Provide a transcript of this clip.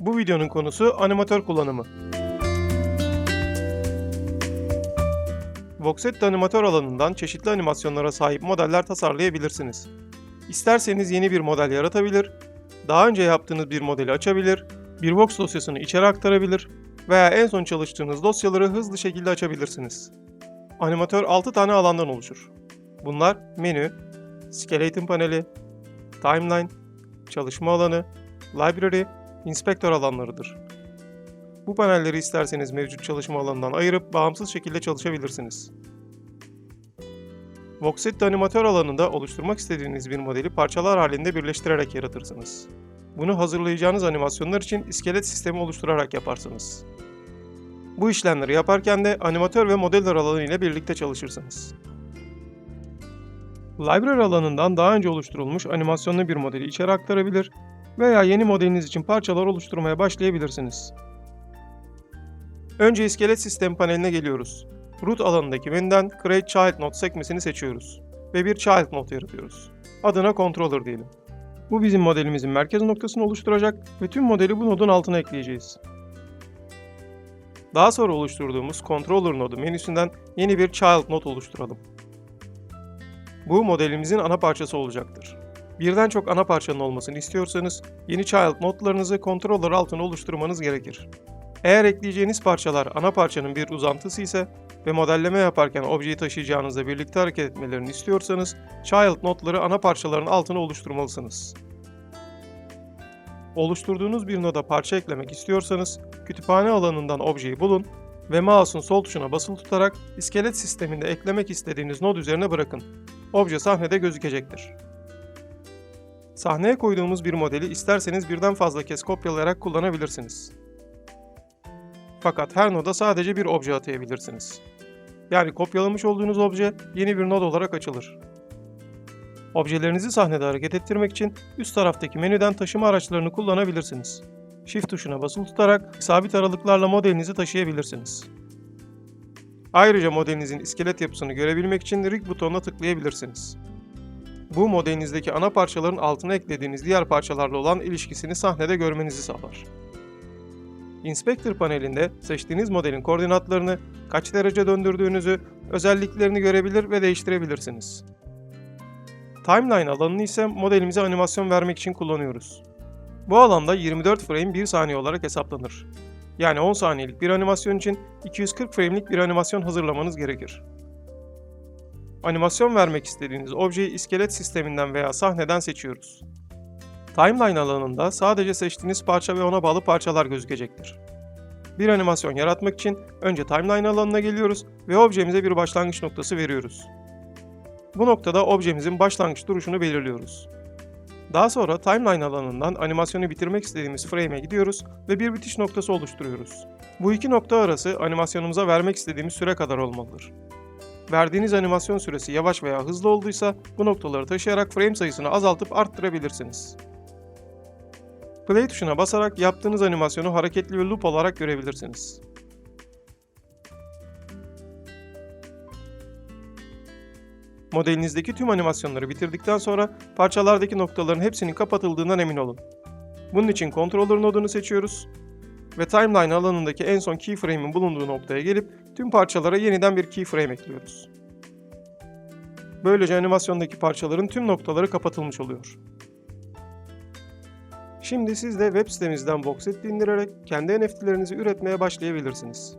Bu videonun konusu animatör kullanımı. Voxet animatör alanından çeşitli animasyonlara sahip modeller tasarlayabilirsiniz. İsterseniz yeni bir model yaratabilir, daha önce yaptığınız bir modeli açabilir, bir Vox dosyasını içeri aktarabilir veya en son çalıştığınız dosyaları hızlı şekilde açabilirsiniz. Animatör 6 tane alandan oluşur. Bunlar menü, skeleton paneli, timeline, çalışma alanı, library, inspektör alanlarıdır. Bu panelleri isterseniz mevcut çalışma alanından ayırıp bağımsız şekilde çalışabilirsiniz. Voxet animatör alanında oluşturmak istediğiniz bir modeli parçalar halinde birleştirerek yaratırsınız. Bunu hazırlayacağınız animasyonlar için iskelet sistemi oluşturarak yaparsınız. Bu işlemleri yaparken de animatör ve modeller alanı ile birlikte çalışırsınız. Library alanından daha önce oluşturulmuş animasyonlu bir modeli içeri aktarabilir veya yeni modeliniz için parçalar oluşturmaya başlayabilirsiniz. Önce iskelet sistem paneline geliyoruz. Root alanındaki menüden Create Child Node sekmesini seçiyoruz ve bir Child Node yaratıyoruz. Adına Controller diyelim. Bu bizim modelimizin merkez noktasını oluşturacak ve tüm modeli bu nodun altına ekleyeceğiz. Daha sonra oluşturduğumuz Controller nodu menüsünden yeni bir Child Node oluşturalım. Bu modelimizin ana parçası olacaktır. Birden çok ana parçanın olmasını istiyorsanız yeni child notlarınızı controller altına oluşturmanız gerekir. Eğer ekleyeceğiniz parçalar ana parçanın bir uzantısı ise ve modelleme yaparken objeyi taşıyacağınızla birlikte hareket etmelerini istiyorsanız child notları ana parçaların altına oluşturmalısınız. Oluşturduğunuz bir noda parça eklemek istiyorsanız kütüphane alanından objeyi bulun ve mouse'un sol tuşuna basılı tutarak iskelet sisteminde eklemek istediğiniz nod üzerine bırakın. Obje sahnede gözükecektir. Sahneye koyduğumuz bir modeli isterseniz birden fazla kez kopyalayarak kullanabilirsiniz. Fakat her noda sadece bir obje atayabilirsiniz. Yani kopyalamış olduğunuz obje yeni bir nod olarak açılır. Objelerinizi sahnede hareket ettirmek için üst taraftaki menüden taşıma araçlarını kullanabilirsiniz. Shift tuşuna basılı tutarak sabit aralıklarla modelinizi taşıyabilirsiniz. Ayrıca modelinizin iskelet yapısını görebilmek için rig butonuna tıklayabilirsiniz. Bu modelinizdeki ana parçaların altına eklediğiniz diğer parçalarla olan ilişkisini sahnede görmenizi sağlar. Inspector panelinde seçtiğiniz modelin koordinatlarını, kaç derece döndürdüğünüzü, özelliklerini görebilir ve değiştirebilirsiniz. Timeline alanını ise modelimize animasyon vermek için kullanıyoruz. Bu alanda 24 frame 1 saniye olarak hesaplanır. Yani 10 saniyelik bir animasyon için 240 frame'lik bir animasyon hazırlamanız gerekir. Animasyon vermek istediğiniz objeyi iskelet sisteminden veya sahneden seçiyoruz. Timeline alanında sadece seçtiğiniz parça ve ona bağlı parçalar gözükecektir. Bir animasyon yaratmak için önce timeline alanına geliyoruz ve objemize bir başlangıç noktası veriyoruz. Bu noktada objemizin başlangıç duruşunu belirliyoruz. Daha sonra timeline alanından animasyonu bitirmek istediğimiz frame'e gidiyoruz ve bir bitiş noktası oluşturuyoruz. Bu iki nokta arası animasyonumuza vermek istediğimiz süre kadar olmalıdır. Verdiğiniz animasyon süresi yavaş veya hızlı olduysa bu noktaları taşıyarak frame sayısını azaltıp arttırabilirsiniz. Play tuşuna basarak yaptığınız animasyonu hareketli ve loop olarak görebilirsiniz. Modelinizdeki tüm animasyonları bitirdikten sonra parçalardaki noktaların hepsinin kapatıldığından emin olun. Bunun için Controller nodunu seçiyoruz ve Timeline alanındaki en son keyframe'in bulunduğu noktaya gelip tüm parçalara yeniden bir keyframe ekliyoruz. Böylece animasyondaki parçaların tüm noktaları kapatılmış oluyor. Şimdi siz de web sitemizden Voxet indirerek kendi NFT'lerinizi üretmeye başlayabilirsiniz.